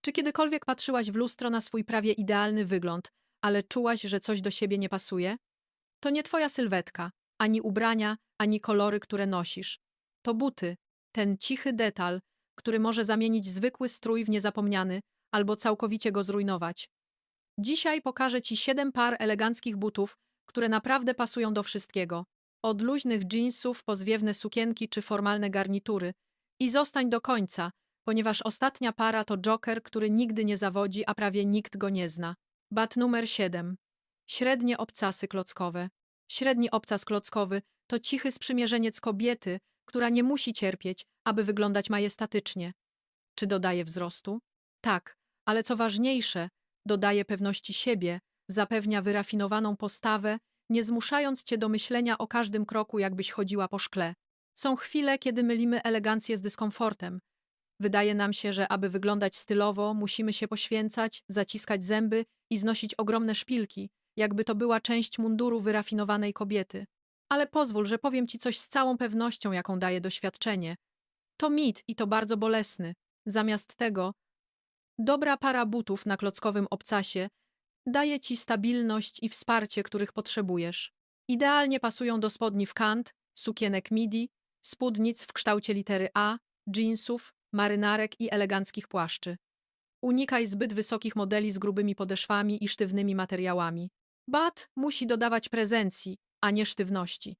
Czy kiedykolwiek patrzyłaś w lustro na swój prawie idealny wygląd, ale czułaś, że coś do siebie nie pasuje? To nie twoja sylwetka, ani ubrania, ani kolory, które nosisz. To buty, ten cichy detal, który może zamienić zwykły strój w niezapomniany albo całkowicie go zrujnować. Dzisiaj pokażę Ci siedem par eleganckich butów, które naprawdę pasują do wszystkiego. Od luźnych jeansów po zwiewne sukienki czy formalne garnitury. I zostań do końca, ponieważ ostatnia para to joker, który nigdy nie zawodzi, a prawie nikt go nie zna. Bat numer 7. Średnie obcasy klockowe. Średni obcas klockowy to cichy sprzymierzeniec kobiety, która nie musi cierpieć, aby wyglądać majestatycznie. Czy dodaje wzrostu? Tak, ale co ważniejsze, dodaje pewności siebie, zapewnia wyrafinowaną postawę, nie zmuszając cię do myślenia o każdym kroku, jakbyś chodziła po szkle. Są chwile, kiedy mylimy elegancję z dyskomfortem. Wydaje nam się, że aby wyglądać stylowo, musimy się poświęcać, zaciskać zęby i znosić ogromne szpilki, jakby to była część munduru wyrafinowanej kobiety. Ale pozwól, że powiem ci coś z całą pewnością, jaką daje doświadczenie. To mit i to bardzo bolesny. Zamiast tego, dobra para butów na klockowym obcasie daje ci stabilność i wsparcie, których potrzebujesz. Idealnie pasują do spodni w kant, sukienek midi, spódnic w kształcie litery A, jeansów, marynarek i eleganckich płaszczy. Unikaj zbyt wysokich modeli z grubymi podeszwami i sztywnymi materiałami. Bat musi dodawać prezencji, a nie sztywności.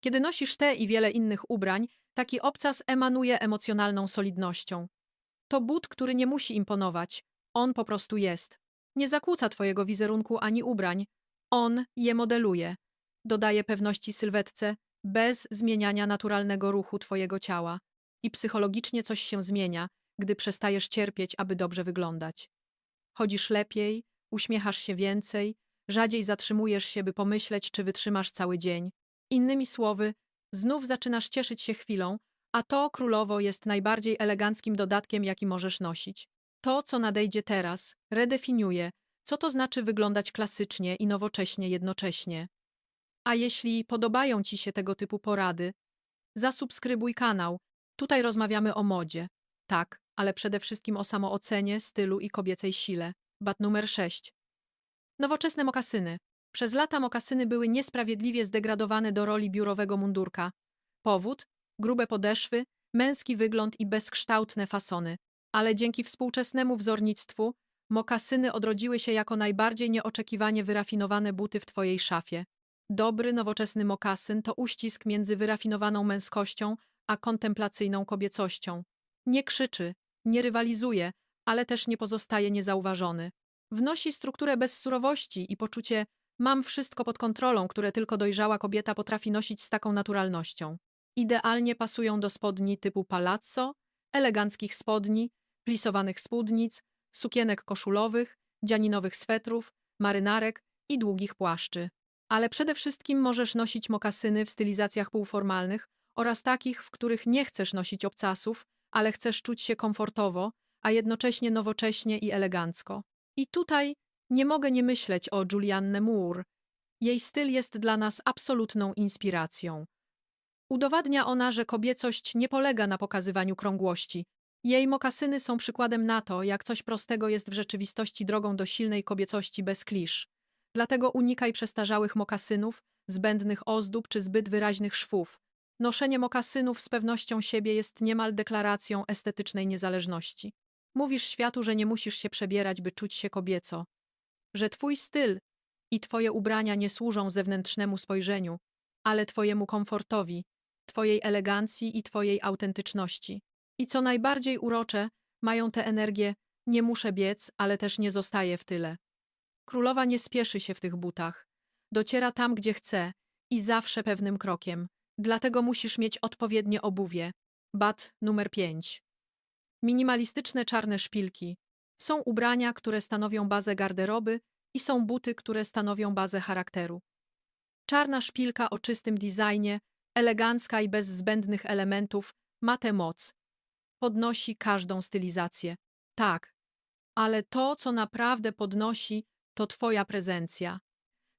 Kiedy nosisz te i wiele innych ubrań, taki obcas emanuje emocjonalną solidnością. To but, który nie musi imponować, on po prostu jest. Nie zakłóca twojego wizerunku ani ubrań, on je modeluje. Dodaje pewności sylwetce bez zmieniania naturalnego ruchu twojego ciała. I psychologicznie coś się zmienia, gdy przestajesz cierpieć, aby dobrze wyglądać. Chodzisz lepiej, uśmiechasz się więcej, rzadziej zatrzymujesz się, by pomyśleć, czy wytrzymasz cały dzień. Innymi słowy, znów zaczynasz cieszyć się chwilą, a to, królowo, jest najbardziej eleganckim dodatkiem, jaki możesz nosić. To, co nadejdzie teraz, redefiniuje, co to znaczy wyglądać klasycznie i nowocześnie jednocześnie. A jeśli podobają Ci się tego typu porady, zasubskrybuj kanał. Tutaj rozmawiamy o modzie. Tak, ale przede wszystkim o samoocenie, stylu i kobiecej sile. Bat numer 6. Nowoczesne mokasyny. Przez lata mokasyny były niesprawiedliwie zdegradowane do roli biurowego mundurka. Powód? Grube podeszwy, męski wygląd i bezkształtne fasony. Ale dzięki współczesnemu wzornictwu mokasyny odrodziły się jako najbardziej nieoczekiwanie wyrafinowane buty w twojej szafie. Dobry, nowoczesny mokasyn to uścisk między wyrafinowaną męskością a kontemplacyjną kobiecością. Nie krzyczy, nie rywalizuje, ale też nie pozostaje niezauważony. Wnosi strukturę bez surowości i poczucie mam wszystko pod kontrolą, które tylko dojrzała kobieta potrafi nosić z taką naturalnością. Idealnie pasują do spodni typu palazzo, eleganckich spodni, plisowanych spódnic, sukienek koszulowych, dzianinowych swetrów, marynarek i długich płaszczy. Ale przede wszystkim możesz nosić mokasyny w stylizacjach półformalnych oraz takich, w których nie chcesz nosić obcasów, ale chcesz czuć się komfortowo, a jednocześnie nowocześnie i elegancko. I tutaj nie mogę nie myśleć o Julianne Moore. Jej styl jest dla nas absolutną inspiracją. Udowadnia ona, że kobiecość nie polega na pokazywaniu krągłości. Jej mokasyny są przykładem na to, jak coś prostego jest w rzeczywistości drogą do silnej kobiecości bez klisz. Dlatego unikaj przestarzałych mokasynów, zbędnych ozdób czy zbyt wyraźnych szwów. Noszenie mokasynów z pewnością siebie jest niemal deklaracją estetycznej niezależności. Mówisz światu, że nie musisz się przebierać, by czuć się kobieco, że twój styl i twoje ubrania nie służą zewnętrznemu spojrzeniu, ale twojemu komfortowi, twojej elegancji i twojej autentyczności. I co najbardziej urocze, mają tę energię nie muszę biec, ale też nie zostaję w tyle. Królowa nie spieszy się w tych butach. Dociera tam, gdzie chce i zawsze pewnym krokiem. Dlatego musisz mieć odpowiednie obuwie. Bat numer 5. Minimalistyczne czarne szpilki. Są ubrania, które stanowią bazę garderoby i są buty, które stanowią bazę charakteru. Czarna szpilka o czystym designie, elegancka i bez zbędnych elementów, ma tę moc. Podnosi każdą stylizację. Tak, ale to, co naprawdę podnosi, to twoja prezencja.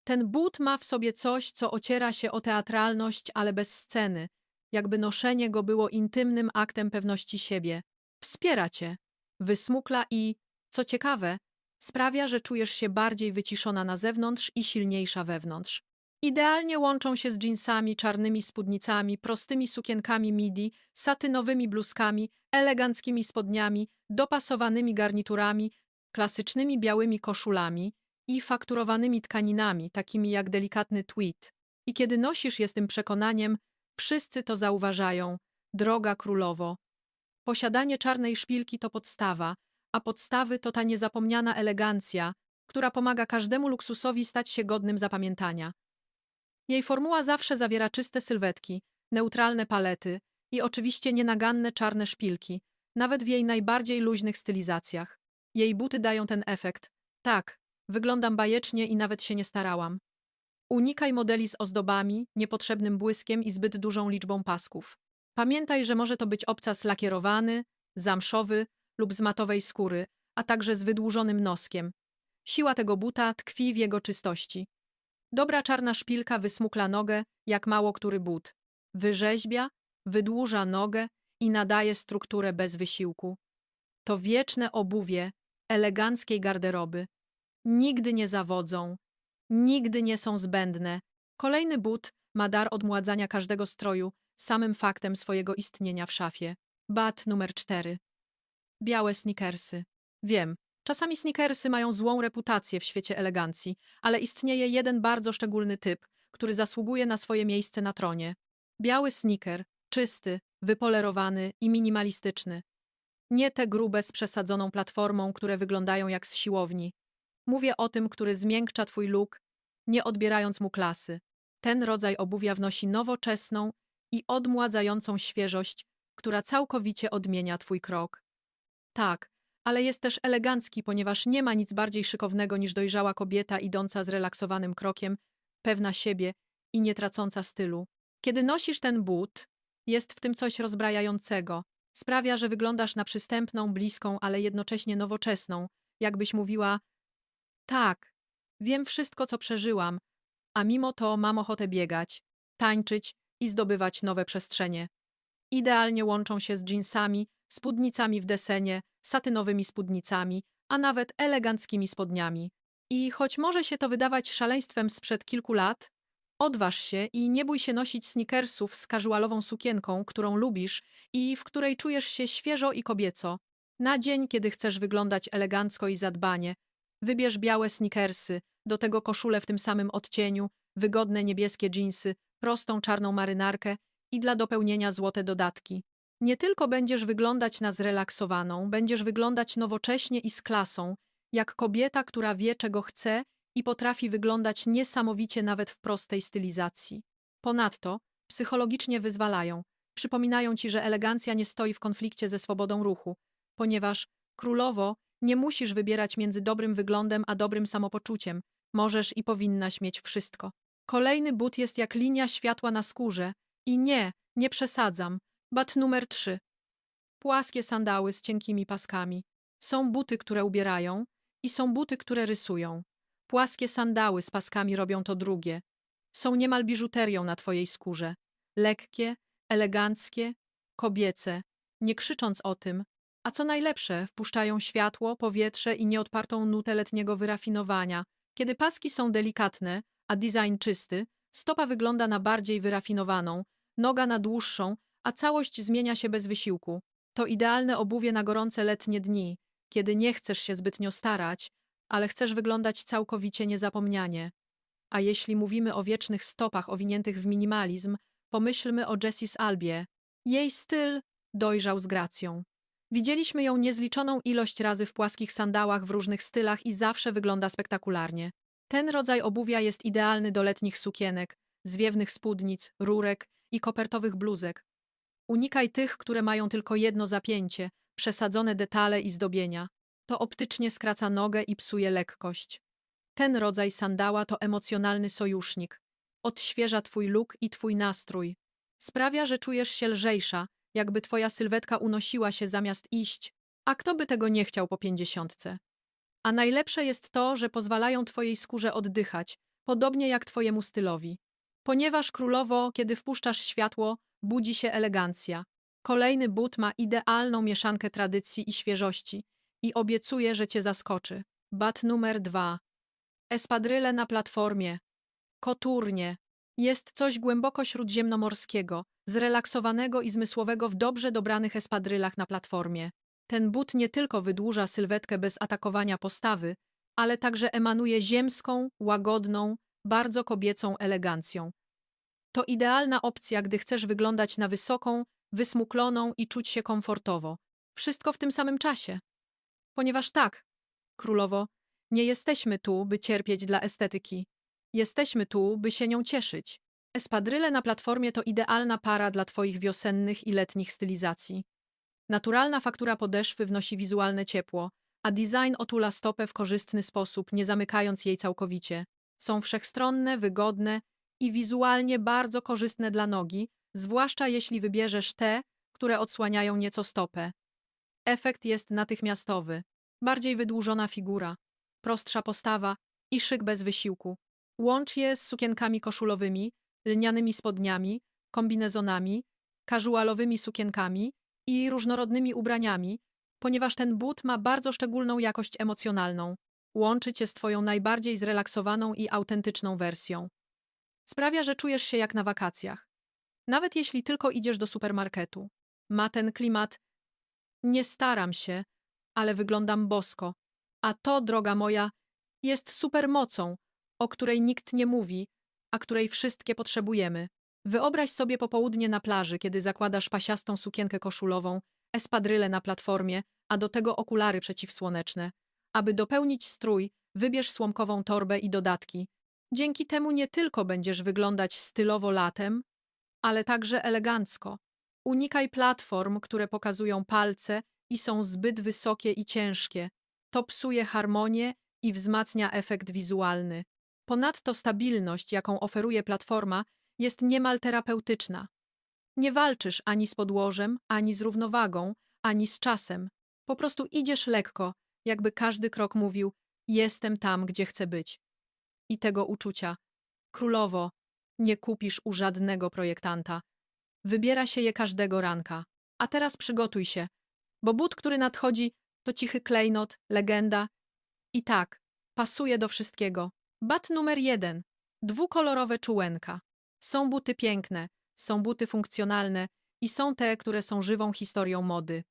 Ten but ma w sobie coś, co ociera się o teatralność, ale bez sceny, jakby noszenie go było intymnym aktem pewności siebie. Wspiera cię, wysmukla i Co ciekawe, sprawia, że czujesz się bardziej wyciszona na zewnątrz i silniejsza wewnątrz. Idealnie łączą się z dżinsami, czarnymi spódnicami, prostymi sukienkami midi, satynowymi bluzkami, eleganckimi spodniami, dopasowanymi garniturami, klasycznymi białymi koszulami i fakturowanymi tkaninami, takimi jak delikatny tweed. I kiedy nosisz je z tym przekonaniem, wszyscy to zauważają. Droga królowo. Posiadanie czarnej szpilki to podstawa, a podstawy to ta niezapomniana elegancja, która pomaga każdemu luksusowi stać się godnym zapamiętania. Jej formuła zawsze zawiera czyste sylwetki, neutralne palety i oczywiście nienaganne czarne szpilki, nawet w jej najbardziej luźnych stylizacjach. Jej buty dają ten efekt. Tak, wyglądam bajecznie i nawet się nie starałam. Unikaj modeli z ozdobami, niepotrzebnym błyskiem i zbyt dużą liczbą pasków. Pamiętaj, że może to być obcas lakierowany, zamszowy lub z matowej skóry, a także z wydłużonym noskiem. Siła tego buta tkwi w jego czystości. Dobra czarna szpilka wysmukla nogę, jak mało który but. Wyrzeźbia, wydłuża nogę i nadaje strukturę bez wysiłku. To wieczne obuwie eleganckiej garderoby. Nigdy nie zawodzą, nigdy nie są zbędne. Kolejny but ma dar odmładzania każdego stroju samym faktem swojego istnienia w szafie. Bat numer cztery. Białe sneakersy. Wiem, czasami sneakersy mają złą reputację w świecie elegancji, ale istnieje jeden bardzo szczególny typ, który zasługuje na swoje miejsce na tronie. Biały sneaker, czysty, wypolerowany i minimalistyczny. Nie te grube z przesadzoną platformą, które wyglądają jak z siłowni. Mówię o tym, który zmiękcza twój look, nie odbierając mu klasy. Ten rodzaj obuwia wnosi nowoczesną i odmładzającą świeżość, która całkowicie odmienia twój krok. Tak, ale jest też elegancki, ponieważ nie ma nic bardziej szykownego niż dojrzała kobieta idąca z relaksowanym krokiem, pewna siebie i nie tracąca stylu. Kiedy nosisz ten but, jest w tym coś rozbrajającego. Sprawia, że wyglądasz na przystępną, bliską, ale jednocześnie nowoczesną, jakbyś mówiła: Tak, wiem wszystko, co przeżyłam, a mimo to mam ochotę biegać, tańczyć i zdobywać nowe przestrzenie. Idealnie łączą się z dżinsami, spódnicami w desenie, satynowymi spódnicami, a nawet eleganckimi spodniami. I choć może się to wydawać szaleństwem sprzed kilku lat, odważ się i nie bój się nosić sneakersów z casualową sukienką, którą lubisz i w której czujesz się świeżo i kobieco. Na dzień, kiedy chcesz wyglądać elegancko i zadbanie, wybierz białe sneakersy, do tego koszule w tym samym odcieniu, wygodne niebieskie dżinsy, prostą czarną marynarkę. I dla dopełnienia złote dodatki. Nie tylko będziesz wyglądać na zrelaksowaną, będziesz wyglądać nowocześnie i z klasą, jak kobieta, która wie, czego chce i potrafi wyglądać niesamowicie nawet w prostej stylizacji. Ponadto psychologicznie wyzwalają, przypominają ci, że elegancja nie stoi w konflikcie ze swobodą ruchu, ponieważ królowo nie musisz wybierać między dobrym wyglądem a dobrym samopoczuciem, możesz i powinnaś mieć wszystko. Kolejny but jest jak linia światła na skórze i nie, nie przesadzam, Bat numer trzy. Płaskie sandały z cienkimi paskami. Są buty, które ubierają i są buty, które rysują. Płaskie sandały z paskami robią to drugie. Są niemal biżuterią na twojej skórze. Lekkie, eleganckie, kobiece, nie krzycząc o tym, a co najlepsze, wpuszczają światło, powietrze i nieodpartą nutę letniego wyrafinowania. Kiedy paski są delikatne, a design czysty, stopa wygląda na bardziej wyrafinowaną, noga na dłuższą, a całość zmienia się bez wysiłku. To idealne obuwie na gorące letnie dni, kiedy nie chcesz się zbytnio starać, ale chcesz wyglądać całkowicie niezapomnianie. A jeśli mówimy o wiecznych stopach owiniętych w minimalizm, pomyślmy o Jessis Albie. Jej styl dojrzał z gracją. Widzieliśmy ją niezliczoną ilość razy w płaskich sandałach w różnych stylach i zawsze wygląda spektakularnie. Ten rodzaj obuwia jest idealny do letnich sukienek, zwiewnych spódnic, rurek i kopertowych bluzek, Unikaj tych, które mają tylko jedno zapięcie, przesadzone detale i zdobienia. To optycznie skraca nogę i psuje lekkość. Ten rodzaj sandała to emocjonalny sojusznik. Odświeża twój look i twój nastrój. Sprawia, że czujesz się lżejsza, jakby twoja sylwetka unosiła się zamiast iść. A kto by tego nie chciał po pięćdziesiątce? A najlepsze jest to, że pozwalają twojej skórze oddychać, podobnie jak twojemu stylowi. Ponieważ królowo, kiedy wpuszczasz światło, budzi się elegancja. Kolejny but ma idealną mieszankę tradycji i świeżości. i obiecuję, że cię zaskoczy. Bat numer dwa. Espadryle na platformie. Koturnie. Jest coś głęboko śródziemnomorskiego, zrelaksowanego i zmysłowego w dobrze dobranych espadrylach na platformie. Ten but nie tylko wydłuża sylwetkę bez atakowania postawy, ale także emanuje ziemską, łagodną, bardzo kobiecą elegancją. To idealna opcja, gdy chcesz wyglądać na wysoką, wysmukloną i czuć się komfortowo. Wszystko w tym samym czasie. Ponieważ tak, królowo, nie jesteśmy tu, by cierpieć dla estetyki. Jesteśmy tu, by się nią cieszyć. Espadryle na platformie to idealna para dla Twoich wiosennych i letnich stylizacji. Naturalna faktura podeszwy wnosi wizualne ciepło, a design otula stopę w korzystny sposób, nie zamykając jej całkowicie. Są wszechstronne, wygodne i wizualnie bardzo korzystne dla nogi, zwłaszcza jeśli wybierzesz te, które odsłaniają nieco stopę. Efekt jest natychmiastowy. Bardziej wydłużona figura, prostsza postawa i szyk bez wysiłku. Łącz je z sukienkami koszulowymi, lnianymi spodniami, kombinezonami, casualowymi sukienkami i różnorodnymi ubraniami, ponieważ ten but ma bardzo szczególną jakość emocjonalną. Łączy cię z twoją najbardziej zrelaksowaną i autentyczną wersją. Sprawia, że czujesz się jak na wakacjach. Nawet jeśli tylko idziesz do supermarketu. Ma ten klimat nie staram się, ale wyglądam bosko. A to, droga moja, jest supermocą, o której nikt nie mówi, a której wszystkie potrzebujemy. Wyobraź sobie popołudnie na plaży, kiedy zakładasz pasiastą sukienkę koszulową, espadryle na platformie, a do tego okulary przeciwsłoneczne. Aby dopełnić strój, wybierz słomkową torbę i dodatki. Dzięki temu nie tylko będziesz wyglądać stylowo latem, ale także elegancko. Unikaj platform, które pokazują palce i są zbyt wysokie i ciężkie. To psuje harmonię i wzmacnia efekt wizualny. Ponadto stabilność, jaką oferuje platforma, jest niemal terapeutyczna. Nie walczysz ani z podłożem, ani z równowagą, ani z czasem. Po prostu idziesz lekko, jakby każdy krok mówił: Jestem tam, gdzie chcę być. I tego uczucia, królowo, nie kupisz u żadnego projektanta. Wybiera się je każdego ranka. A teraz przygotuj się, bo but, który nadchodzi, to cichy klejnot, legenda. I tak, pasuje do wszystkiego. Bat numer jeden. Dwukolorowe czułenka. Są buty piękne, są buty funkcjonalne i są te, które są żywą historią mody.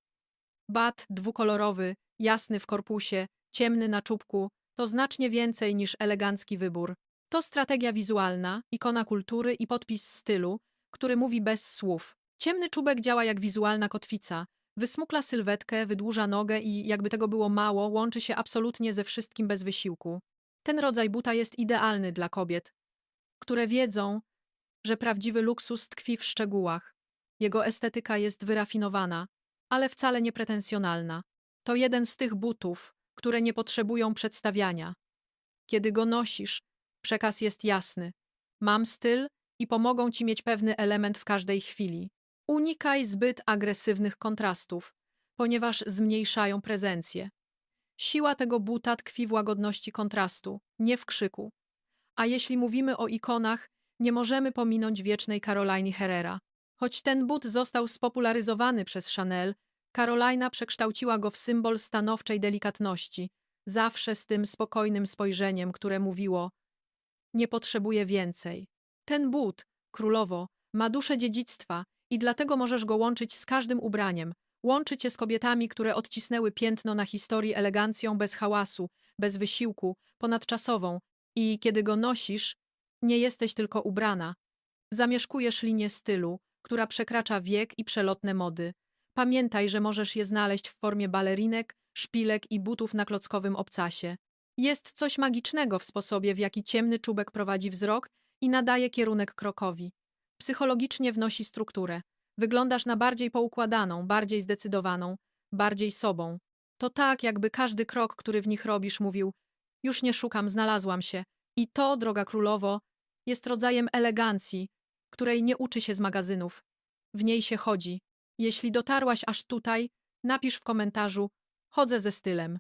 Bat dwukolorowy, jasny w korpusie, ciemny na czubku, to znacznie więcej niż elegancki wybór. To strategia wizualna, ikona kultury i podpis stylu, który mówi bez słów. Ciemny czubek działa jak wizualna kotwica. Wysmukla sylwetkę, wydłuża nogę i, jakby tego było mało, łączy się absolutnie ze wszystkim bez wysiłku. Ten rodzaj buta jest idealny dla kobiet, które wiedzą, że prawdziwy luksus tkwi w szczegółach. Jego estetyka jest wyrafinowana, ale wcale nie pretensjonalna. To jeden z tych butów, które nie potrzebują przedstawiania. Kiedy go nosisz, przekaz jest jasny. Mam styl i pomogą ci mieć pewny element w każdej chwili. Unikaj zbyt agresywnych kontrastów, ponieważ zmniejszają prezencję. Siła tego buta tkwi w łagodności kontrastu, nie w krzyku. A jeśli mówimy o ikonach, nie możemy pominąć wiecznej Caroline Herrera. Choć ten but został spopularyzowany przez Chanel, Carolina przekształciła go w symbol stanowczej delikatności, zawsze z tym spokojnym spojrzeniem, które mówiło: Nie potrzebuję więcej. Ten but, królowo, ma duszę dziedzictwa i dlatego możesz go łączyć z każdym ubraniem. Łączy cię z kobietami, które odcisnęły piętno na historii elegancją bez hałasu, bez wysiłku, ponadczasową i kiedy go nosisz, nie jesteś tylko ubrana. Zamieszkujesz linię stylu, która przekracza wiek i przelotne mody. Pamiętaj, że możesz je znaleźć w formie balerinek, szpilek i butów na klockowym obcasie. Jest coś magicznego w sposobie, w jaki ciemny czubek prowadzi wzrok i nadaje kierunek krokowi. Psychologicznie wnosi strukturę. Wyglądasz na bardziej poukładaną, bardziej zdecydowaną, bardziej sobą. To tak, jakby każdy krok, który w nich robisz, mówił: Już nie szukam, znalazłam się. I to, droga królowo, jest rodzajem elegancji, której nie uczy się z magazynów. W niej się chodzi. Jeśli dotarłaś aż tutaj, napisz w komentarzu: Chodzę ze stylem.